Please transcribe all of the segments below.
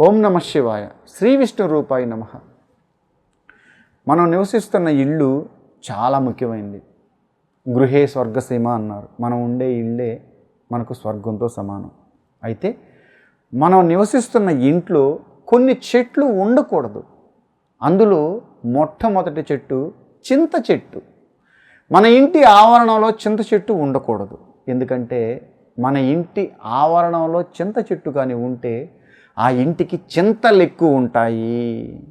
ఓం నమ శివాయ. శ్రీ విష్ణు రూపాయి నమ. మనం నివసిస్తున్న ఇల్లు చాలా ముఖ్యమైనది గృహే స్వర్గసీమ అన్నారు. మనం ఉండే ఇల్లే మనకు స్వర్గంతో సమానం. అయితే మనం నివసిస్తున్న ఇంట్లో కొన్ని చెట్లు ఉండకూడదు. అందులో మొట్టమొదటి చెట్టు చింత చెట్టు. మన ఇంటి ఆవరణంలో చింత చెట్టు ఉండకూడదు. ఎందుకంటే మన ఇంటి ఆవరణంలో చింత చెట్టు కానీ ఉంటే ఆ ఇంటికి చింతలు ఎక్కువ ఉంటాయి.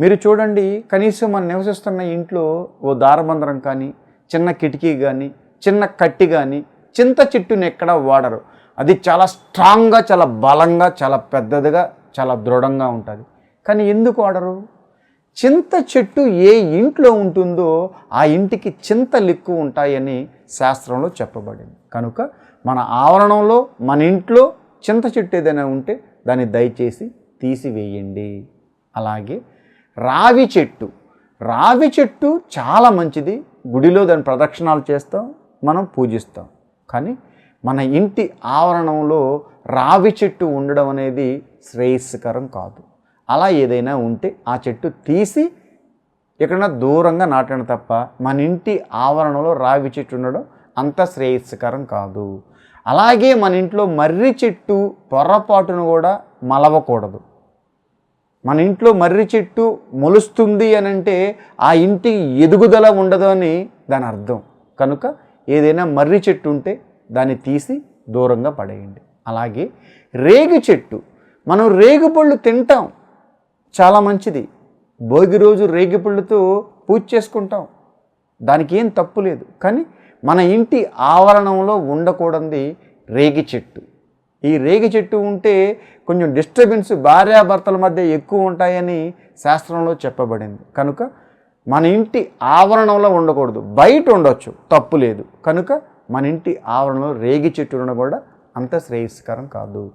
మీరు చూడండి కనీసం మనం నివసిస్తున్న ఇంట్లో ఓ దారబంధరం కానీ చిన్న కిటికీ కానీ చిన్న కట్టి కానీ చింత చెట్టుని ఎక్కడ వాడరు. అది చాలా స్ట్రాంగ్గా చాలా బలంగా చాలా పెద్దదిగా చాలా దృఢంగా ఉంటుంది. కానీ ఎందుకు వాడరు? చింత చెట్టు ఏ ఇంట్లో ఉంటుందో ఆ ఇంటికి చింతలు ఎక్కువ ఉంటాయని శాస్త్రంలో చెప్పబడింది. కనుక మన ఆవరణంలో మన ఇంట్లో చింత చెట్టు ఏదైనా ఉంటే దాన్ని దయచేసి తీసివేయండి. అలాగే రావి చెట్టు. రావి చెట్టు చాలా మంచిది. గుడిలో దాని ప్రదక్షిణాలు చేస్తాం మనం పూజిస్తాం. కానీ మన ఇంటి ఆవరణంలో రావి చెట్టు ఉండడం అనేది శ్రేయస్కరం కాదు. అలా ఏదైనా ఉంటే ఆ చెట్టు తీసి ఎక్కడన్నా దూరంగా నాటడం తప్ప మన ఇంటి ఆవరణలో రావి చెట్టు ఉండడం అంత శ్రేయస్కరం కాదు. అలాగే మన ఇంట్లో మర్రి చెట్టు పొరపాటును కూడా మలవకూడదు. మన ఇంట్లో మర్రి చెట్టు మొలుస్తుంది అని అంటే ఆ ఇంటి ఎదుగుదల ఉండదు అని దాని అర్థం. కనుక ఏదైనా మర్రి చెట్టు ఉంటే దాన్ని తీసి దూరంగా పడేయండి. అలాగే రేగు చెట్టు. మనం రేగుపళ్ళు తింటాం. చాలా మంచిది. భోగి రోజు రేగిపళ్ళుతో పూజ చేసుకుంటాం. దానికి ఏం తప్పు లేదు. కానీ మన ఇంటి ఆవరణంలో ఉండకూడదు రేగి చెట్టు. ఈ రేగి చెట్టు ఉంటే కొంచెం డిస్టర్బెన్స్ భార్యాభర్తల మధ్య ఎక్కువ ఉంటాయని శాస్త్రంలో చెప్పబడింది. కనుక మన ఇంటి ఆవరణంలో ఉండకూడదు. బయట ఉండొచ్చు తప్పు లేదు. కనుక మన ఇంటి ఆవరణలో రేగి చెట్టు ఉండడం కూడా అంత శ్రేయస్కరం కాదు.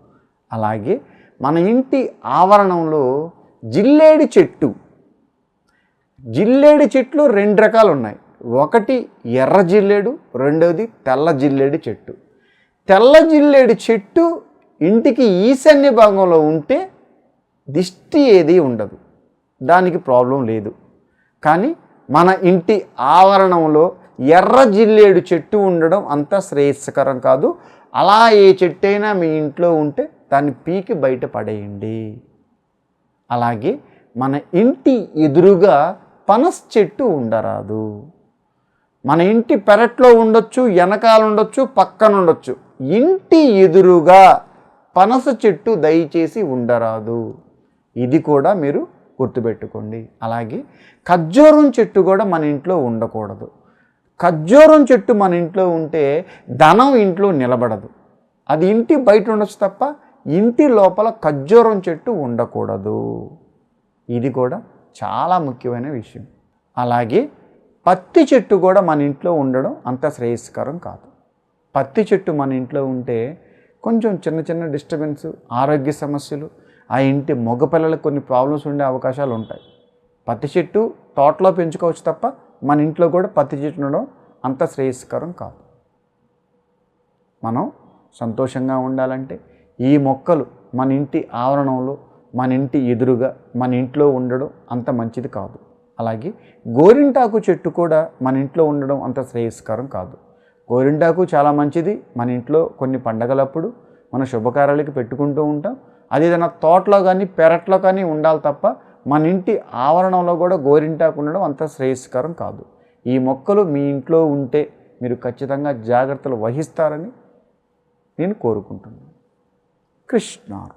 అలాగే మన ఇంటి ఆవరణంలో జిల్లేడి చెట్టు. జిల్లేడి చెట్లు రెండు రకాలు ఉన్నాయి ఒకటి ఎర్ర జిల్లేడు రెండవది తెల్ల జిల్లేడు చెట్టు. తెల్ల జిల్లేడు చెట్టు ఇంటికి ఈశాన్య భాగంలో ఉంటే దిష్టి ఏది ఉండదు. దానికి ప్రాబ్లం లేదు. కానీ మన ఇంటి ఆవరణంలో ఎర్ర జిల్లేడు చెట్టు ఉండడం అంత శ్రేయస్కరం కాదు. అలా ఏ చెట్టు అయినా మీ ఇంట్లో ఉంటే దాన్ని పీకి బయట పడేయండి. అలాగే మన ఇంటి ఎదురుగా పనస్ చెట్టు ఉండరాదు. మన ఇంటి పెరట్లో ఉండొచ్చు వెనకాల ఉండొచ్చు పక్కన ఉండొచ్చు. ఇంటి ఎదురుగా పనస చెట్టు దయచేసి ఉండరాదు. ఇది కూడా మీరు గుర్తుపెట్టుకోండి. అలాగే ఖర్జూరం చెట్టు కూడా మన ఇంట్లో ఉండకూడదు. ఖర్జూరం చెట్టు మన ఇంట్లో ఉంటే ధనం ఇంట్లో నిలబడదు. అది ఇంటి బయట ఉండొచ్చు తప్ప ఇంటి లోపల ఖర్జూరం చెట్టు ఉండకూడదు. ఇది కూడా చాలా ముఖ్యమైన విషయం. అలాగే పత్తి చెట్టు కూడా మన ఇంట్లో ఉండడం అంత శ్రేయస్కరం కాదు. పత్తి చెట్టు మన ఇంట్లో ఉంటే కొంచెం చిన్న చిన్న డిస్టర్బెన్స్ ఆరోగ్య సమస్యలు ఆ ఇంటి మగపిల్లలకు కొన్ని ప్రాబ్లమ్స్ ఉండే అవకాశాలు ఉంటాయి. పత్తి చెట్టు తోటలో పెంచుకోవచ్చు తప్ప మన ఇంట్లో కూడా పత్తి చెట్టు ఉండడం అంత శ్రేయస్కరం కాదు. మనం సంతోషంగా ఉండాలంటే ఈ మొక్కలు మన ఇంటి ఆవరణంలో మన ఇంటి ఎదురుగా మన ఇంట్లో ఉండడం అంత మంచిది కాదు. అలాగే గోరింటాకు చెట్టు కూడా మన ఇంట్లో ఉండడం అంత శ్రేయస్కరం కాదు. గోరింటాకు చాలా మంచిది. మన ఇంట్లో కొన్ని పండగలప్పుడు మన శుభకార్యాలకి పెట్టుకుంటూ ఉంటాం. అది ఏదైనా తోటలో కానీ పెరట్లో కానీ ఉండాలి తప్ప మన ఇంటి ఆవరణంలో కూడా గోరింటాకు ఉండడం అంత శ్రేయస్కరం కాదు. ఈ మొక్కలు మీ ఇంట్లో ఉంటే మీరు ఖచ్చితంగా జాగ్రత్తలు వహిస్తారని నేను కోరుకుంటున్నాను. కృష్ణ